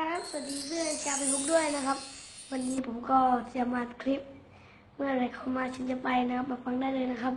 ครับสวัสดีเพื่อนชาวเฟซบุ๊กด้วยนะครับ วันนี้ผมก็จะมาคลิป เมื่อไรเข้ามาฉันจะไปนะครับมาฟังได้เลยนะครับ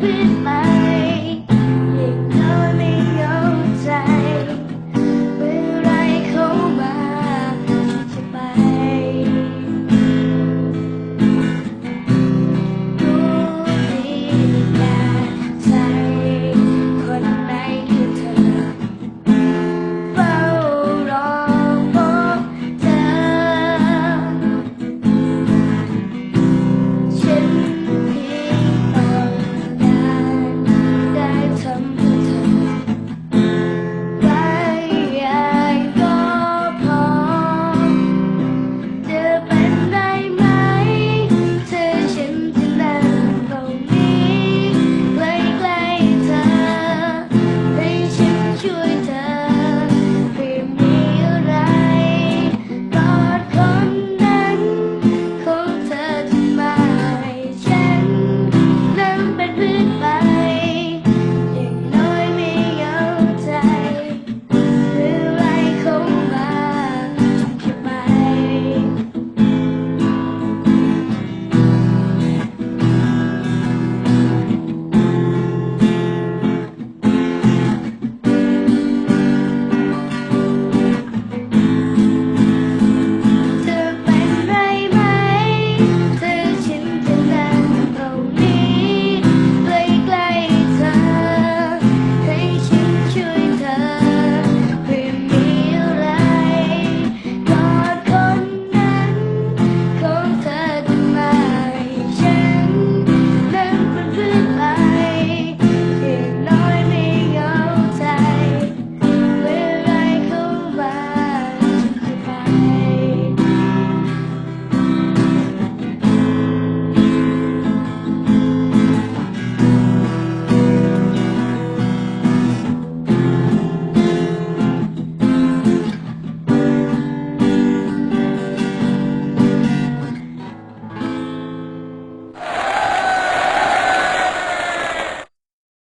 be